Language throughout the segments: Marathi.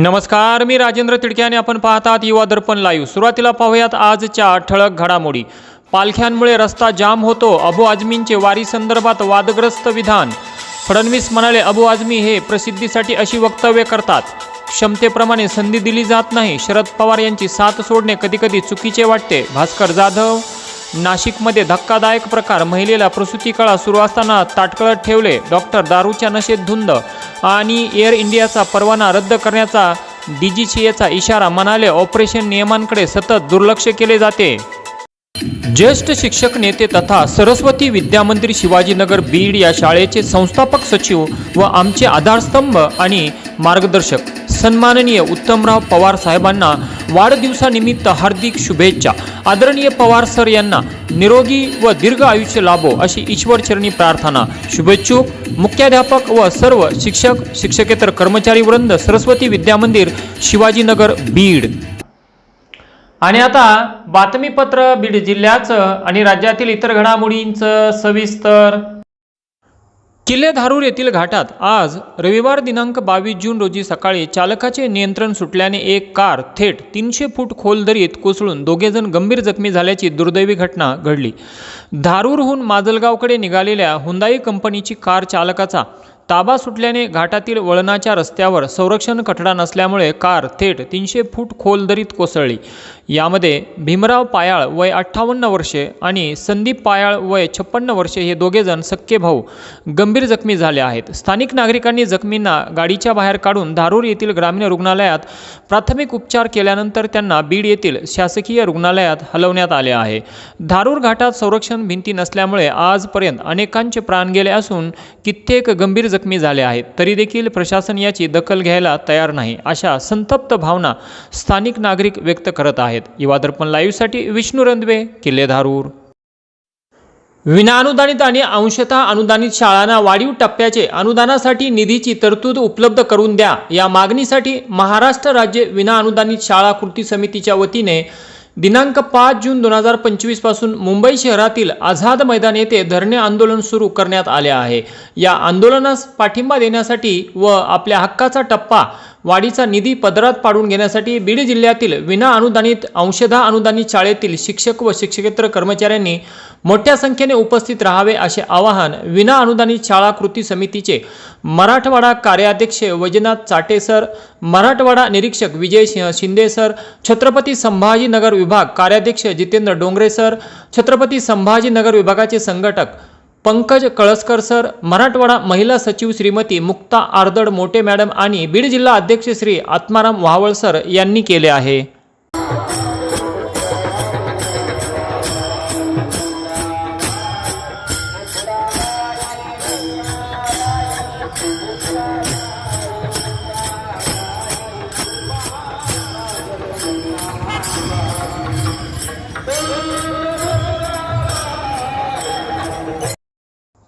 नमस्कार मी राजेंद्र तिडके आणि आपण पाहतात युवा दर्पण लाईव्ह सुरुवातीला पाहूयात आजच्या ठळक घडामोडी. पालख्यांमुळे रस्ता जाम होतो अबू आझमींचे वारीसंदर्भात वादग्रस्त विधान. फडणवीस म्हणाले अबू आझमी हे प्रसिद्धीसाठी अशी वक्तव्य करतात. क्षमतेप्रमाणे संधी दिली जात नाही. शरद पवार यांची साथ सोडणे कधीकधी चुकीचे वाटते. भास्कर जाधव नाशिकमध्ये धक्कादायक प्रकार. महिलेला प्रसूतीकळा सुरू असताना ताटकळत ठेवले डॉक्टर दारूच्या नशेत धुंद. आणि एअर इंडियाचा परवाना रद्द करण्याचा डी जी सी एचा इशारा म्हणाले ऑपरेशन नियमांकडे सतत दुर्लक्ष केले जाते. ज्येष्ठ शिक्षक नेते तथा सरस्वती विद्यामंदिर शिवाजीनगर बीड या शाळेचे संस्थापक सचिव व आमचे आधारस्तंभ आणि मार्गदर्शक सन्माननीय उत्तमराव पवार साहेबांना वाढदिवसानिमित्त हार्दिक शुभेच्छा. आदरणीय पवार सर यांना निरोगी व दीर्घ आयुष्य लाभो अशी ईश्वरचरणी प्रार्थना. शुभेच्छुक. मुख्याध्यापक व सर्व शिक्षक शिक्षकेतर कर्मचारी वृंद सरस्वती विद्यामंदिर शिवाजीनगर बीड. आणि आता बातमीपत्र बीड जिल्ह्याचं आणि राज्यातील इतर घडामोडींचं सविस्तर किल्ले धारूर येथील घाटात आज रविवार दिनांक बावीस जून रोजी सकाळी चालकाचे नियंत्रण सुटल्याने एक कार थेट तीनशे फूट खोल दरीत कोसळून दोघेजण गंभीर जखमी झाल्याची दुर्दैवी घटना घडली. धारूरहून माजलगावकडे निघालेल्या हुंदाई कंपनीची कार चालकाचा ताबा सुटल्याने घाटातील वळणाच्या रस्त्यावर संरक्षण कठडा नसल्यामुळे कार थेट तीनशे फूट खोल दरीत कोसळली. यामध्ये भीमराव पायाळ वय अठ्ठावन्न वर्षे आणि संदीप पायाळ वय छप्पन्न वर्षे हे दोघेजण सक्के भाऊ गंभीर जखमी झाले आहेत. स्थानिक नागरिकांनी जखमींना गाडीच्या बाहेर काढून धारूर येथील ग्रामीण रुग्णालयात प्राथमिक उपचार केल्यानंतर त्यांना बीड येथील शासकीय रुग्णालयात हलवण्यात आले आहे. धारूर घाटात संरक्षण भिंती नसल्यामुळे आजपर्यंत अनेकांचे प्राण गेले असून कित्येक गंभीर जखमी झाले आहेत. तरी देखील प्रशासन याची दखल घ्यायला तयार नाही अशा संतप्त भावना स्थानिक नागरिक व्यक्त करत आहेत. युवा दर्पण लाईव्हसाठी विष्णू रंधवे किल्ले धारूर. विनाअनुदानित आणि अंशतः अनुदानित शाळांना वाढीव टप्प्याचे अनुदानासाठी निधीची तरतूद उपलब्ध करून द्या. या मागणीसाठी महाराष्ट्र राज्य विनाअनुदानित शाळा कृती समितीच्या वतीने दिनांक पाच जून दोन हजार पंचवीसपासून मुंबई शहरातील आझाद मैदान येथे धरणे आंदोलन सुरू करण्यात आले आहे. या आंदोलनास पाठिंबा देण्यासाठी व आपल्या हक्काचा टप्पा वाढीचा निधी पदरात पाडून घेण्यासाठी बीड जिल्ह्यातील विना अनुदानित अंशधा अनुदानित शाळेतील शिक्षक व शिक्षकेतर कर्मचाऱ्यांनी मोठ्या संख्येने उपस्थित राहावे असे आवाहन विना अनुदानित शाळा कृती समितीचे मराठवाडा कार्याध्यक्ष वैजनाथ चाटे सर मराठवाडा निरीक्षक विजय सिंह शिंदे सर छत्रपती संभाजीनगर विभाग कार्याध्यक्ष जितेंद्र डोंगरे सर छत्रपती संभाजीनगर विभागाचे संघटक पंकज कळसकर सर मराठवाडा महिला सचिव श्रीमती मुक्ता आर्दड मोटे मॅडम आणि बीड जिल्हा अध्यक्ष श्री आत्माराम वावळ सर यांनी केले आहे.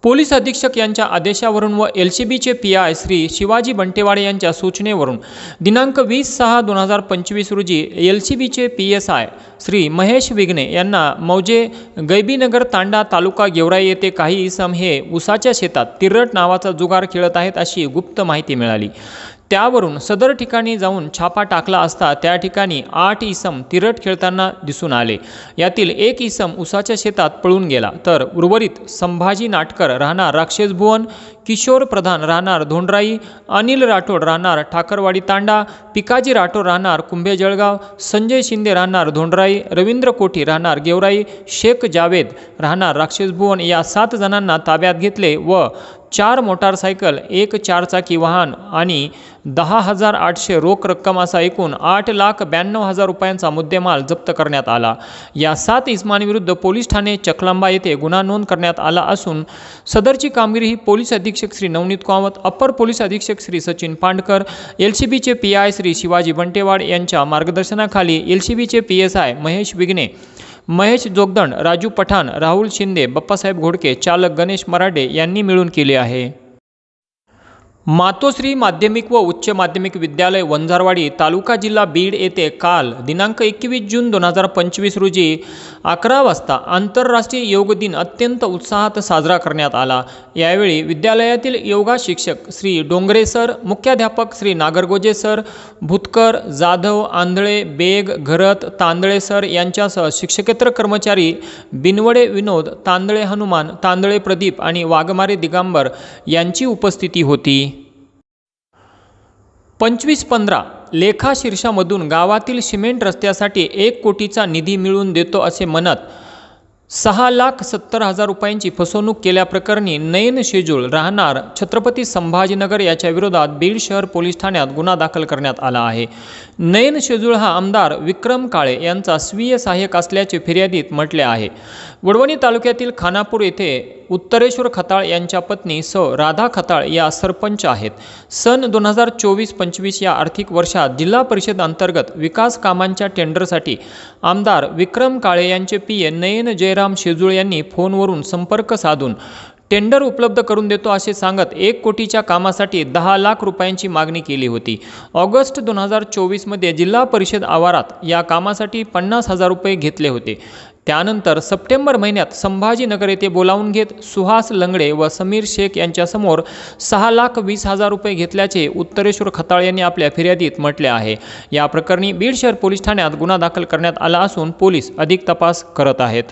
पोलीस अधीक्षक यांच्या आदेशावरून व एल सी बीचे पी आय श्री शिवाजी बंटेवाडे यांच्या सूचनेवरून दिनांक वीस सहा दोन हजार पंचवीस रोजी एल सी बीचे P S I Shri Mahesh Vighne यांना मौजे गैबीनगर तांडा तालुका गेवराई येथे काही इसम हे उसाच्या शेतात तिरट नावाचा जुगार खेळत आहेत अशी गुप्त माहिती मिळाली. त्यावरून सदर ठिकाणी जाऊन छापा टाकला असता त्या ठिकाणी आठ इसम तिरट खेळताना दिसून आले. यातील एक इसम उसाच्या शेतात पळून गेला. तर उर्वरित संभाजी नाटकर राहणार राक्षस भुवन किशोर प्रधान राहणार धोंडराई अनिल राठोड राहणार ठाकरवाडी तांडा पिकाजी राठोड राहणार कुंभे जळगाव संजय शिंदे राहणार धोंडराई रवींद्र कोठी राहणार गेवराई शेख जावेद राहणार राक्षस भुवन या सात जणांना ताब्यात घेतले व चार मोटारसायकल एक चारचाकी वाहन आणि दहा हजार आठशे रोख रक्कम असा एकूण आठ लाख ब्याण्णव हजार रुपयांचा मुद्देमाल जप्त करण्यात आला. या सात इस्मांविरुद्ध पोलीस ठाणे चकलांबा येथे गुन्हा नोंद करण्यात आला असून सदरची कामगिरी ही पोलीस अधीक्षक श्री नवनीत कामत अप्पर पोलीस अधीक्षक श्री सचिन पांडकर एल सी बीचे पी आय श्री शिवाजी बंटेवाड यांच्या मार्गदर्शनाखाली एल सी बीचे P S I Mahesh Vighne Mahesh Jogdand Raju Pathan Rahul Shinde Bappasaheb Ghodke चालक गणेश मराडे यांनी मिळून केले आहे. मातोश्री माध्यमिक व उच्च माध्यमिक विद्यालय वंजारवाडी तालुका जिल्हा बीड येथे काल दिनांक एकवीस जून दोन हजार पंचवीस रोजी अकरा वाजता आंतरराष्ट्रीय योग दिन अत्यंत उत्साहात साजरा करण्यात आला. यावेळी विद्यालयातील योगा शिक्षक श्री डोंगरे सर मुख्याध्यापक श्री नागरगोजे सर भुतकर जाधव आंधळे बेग घरत तांदळे सर यांच्यासह शिक्षकेतर कर्मचारी बिनवडे विनोद तांदळे हनुमान तांदळे प्रदीप आणि वाघमारे दिगंबर यांची उपस्थिती होती. पंचवीस पंधरा लेखा शीर्षामधून गावातील सिमेंट रस्त्यासाठी एक कोटीचा निधी मिळवून देतो असे म्हणत सहा लाख सत्तर हजार रुपयांची फसवणूक केल्याप्रकरणी नयन शेजूळ राहणार छत्रपती संभाजीनगर याच्या विरोधात बीड शहर पोलीस ठाण्यात गुन्हा दाखल करण्यात आला आहे. नयन शेजूळ हा आमदार विक्रम काळे यांचा स्वीय सहाय्यक असल्याचे फिर्यादीत म्हटले आहे. वडवणी तालुक्यातील खानापूर येथे उत्तरेश्वर खताळ यांच्या पत्नी स. राधा खताळ या सरपंच आहेत. सन दोन हजार चोवीस पंचवीस या आर्थिक वर्षात जिल्हा परिषद अंतर्गत विकास कामांच्या टेंडरसाठी आमदार विक्रम काळे यांचे पी. ए. नयन जयराम शेजूळ यांनी फोनवरून संपर्क साधून टेंडर उपलब्ध करून देतो असे सांगत एक कोटीच्या कामासाठी दहा लाख रुपयांची मागणी केली होती. ऑगस्ट दोन हजार चोवीसमध्ये जिल्हा परिषद आवारात या कामासाठी पन्नास हजार रुपये घेतले होते. त्यानंतर सप्टेंबर महिन्यात संभाजीनगर येथे बोलावून घेत सुहास लंगडे व समीर शेख यांच्यासमोर सहा लाख वीस हजार रुपये घेतल्याचे उत्तरेश्वर खताळ यांनी आपल्या फिर्यादीत म्हटले आहे. या प्रकरणी बीड शहर पोलीस ठाण्यात गुन्हा दाखल करण्यात आला असून पोलीस अधिक तपास करत आहेत.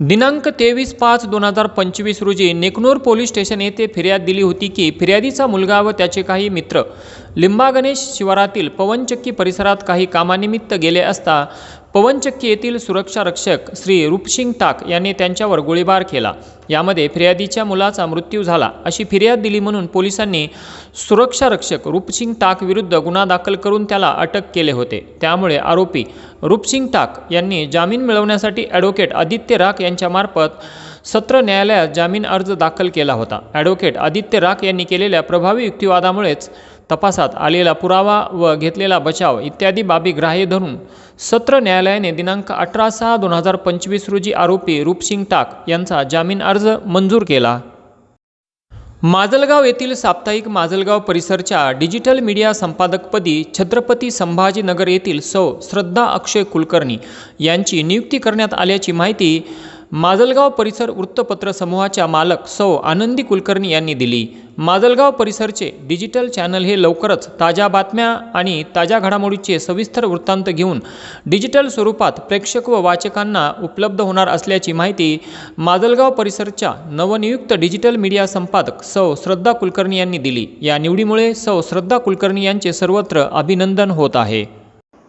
दिनांक तेवीस पाच दोन हजार पंचवीस रोजी नेकनूर पोलीस स्टेशन येथे फिर्याद दिली होती की फिर्यादीचा मुलगा व त्याचे काही मित्र लिंबागणेश शिवारातील पवनचक्की परिसरात काही कामानिमित्त गेले असता पवनचक्की येथील सुरक्षा रक्षक श्री रूपसिंग टाक यांनी त्यांच्यावर गोळीबार केला. यामध्ये फिर्यादीच्या मुलाचा मृत्यू झाला अशी फिर्याद दिली म्हणून पोलिसांनी सुरक्षा रक्षक रूपसिंग टाक विरुद्ध गुन्हा दाखल करून त्याला अटक केले होते. त्यामुळे आरोपी रूपसिंग टाक यांनी जामीन मिळवण्यासाठी ॲडव्होकेट आदित्य राख यांच्यामार्फत सत्र न्यायालयात जामीन अर्ज दाखल केला होता. ॲडव्होकेट आदित्य राख यांनी केलेल्या प्रभावी युक्तिवादामुळेच तपासात आलेला पुरावा व घेतलेला बचाव इत्यादी बाबी ग्राह्य धरून सत्र न्यायालयाने दिनांक अठरा सहा दोन हजार पंचवीस रोजी आरोपी रूपसिंग टाक यांचा जामीन अर्ज मंजूर केला. माजलगाव येथील साप्ताहिक माजलगाव परिसरच्या डिजिटल मीडिया संपादकपदी छत्रपती संभाजीनगर येथील सौ श्रद्धा अक्षय कुलकर्णी यांची नियुक्ती करण्यात आल्याची माहिती माजलगाव परिसर वृत्तपत्र समूहाच्या मालक सौ आनंदी कुलकर्णी यांनी दिली. माजलगाव परिसरचे डिजिटल चॅनल हे लवकरच ताज्या बातम्या आणि ताज्या घडामोडीचे सविस्तर वृत्तांत घेऊन डिजिटल स्वरूपात प्रेक्षक व वाचकांना उपलब्ध होणार असल्याची माहिती माजलगाव परिसरच्या नवनियुक्त डिजिटल मीडिया संपादक सौ श्रद्धा कुलकर्णी यांनी दिली. या निवडीमुळे सौ श्रद्धा कुलकर्णी यांचे सर्वत्र अभिनंदन होत आहे.